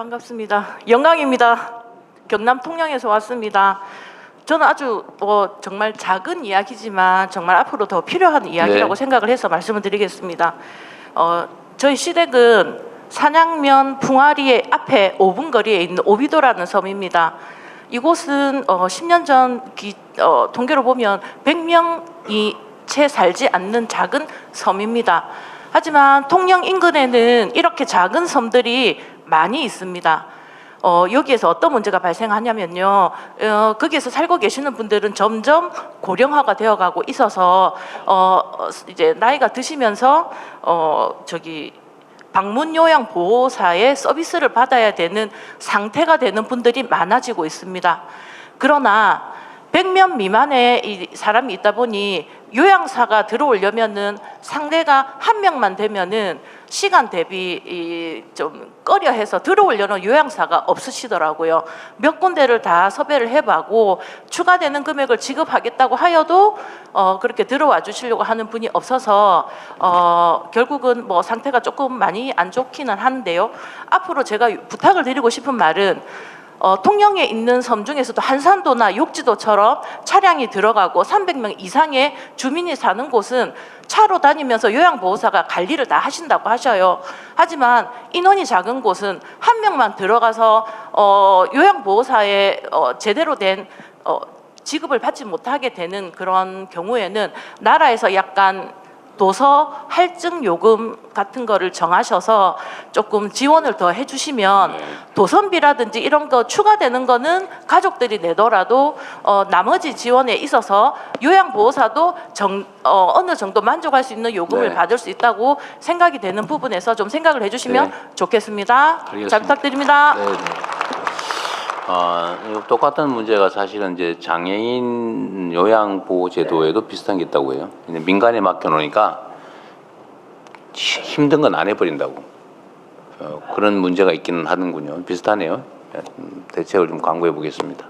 반갑습니다. 영광입니다. 경남 통영에서 왔습니다. 저는 아주 뭐 정말 작은 이야기지만 정말 앞으로 더 필요한 이야기라고 네. 생각을 해서 말씀을 드리겠습니다. 어, 저희 시댁은 산양면 풍화리의 앞에 5분 거리에 있는 오비도라는 섬입니다. 이곳은 어, 10년 전 기, 어, 통계로 보면 100명이 채 살지 않는 작은 섬입니다. 하지만 통영 인근에는 이렇게 작은 섬들이 많이 있습니다. 어, 여기에서 어떤 문제가 발생하냐면요. 어, 거기에서 살고 계시는 분들은 점점 고령화가 되어가고 있어서 어, 어, 이제 나이가 드시면서 어, 저기 방문 요양 보호사의 서비스를 받아야 되는 상태가 되는 분들이 많아지고 있습니다. 그러나 100명 미만의 이 사람이 있다 보니 요양사가 들어오려면은 상대가 한 명만 되면은 시간 대비 이좀 꺼려해서 들어오려는 요양사가 없으시더라고요. 몇 군데를 다 섭외를 해봐고 추가되는 금액을 지급하겠다고 하여도 어 그렇게 들어와 주시려고 하는 분이 없어서 어 결국은 뭐 상태가 조금 많이 안 좋기는 한데요. 앞으로 제가 부탁을 드리고 싶은 말은 어, 통영에 있는 섬 중에서도 한산도나 욕지도처럼 차량이 들어가고 300명 이상의 주민이 사는 곳은 차로 다니면서 요양보호사가 관리를 다 하신다고 하셔요. 하지만 인원이 작은 곳은 한 명만 들어가서 어, 요양보호사의 어, 제대로 된 어, 지급을 받지 못하게 되는 그런 경우에는 나라에서 약간 도서 할증 요금 같은 거를 정하셔서 조금 지원을 더 해주시면 도선비라든지 이런 거 추가되는 거는 가족들이 내더라도 어, 나머지 지원에 있어서 요양보호사도 정, 어, 어느 정도 만족할 수 있는 요금을 네. 받을 수 있다고 생각이 되는 부분에서 좀 생각을 해주시면 네. 좋겠습니다. 잘 알겠습니다. 부탁드립니다. 네, 네. 어, 이 똑같은 문제가 사실은 이제 장애인 요양 보호 제도에도 비슷한 게 있다고 해요. 근데 민간에 맡겨놓으니까 히- 힘든 건 안 해버린다고. 어, 그런 문제가 있기는 하는군요. 비슷하네요. 음, 대책을 좀 강구해 보겠습니다.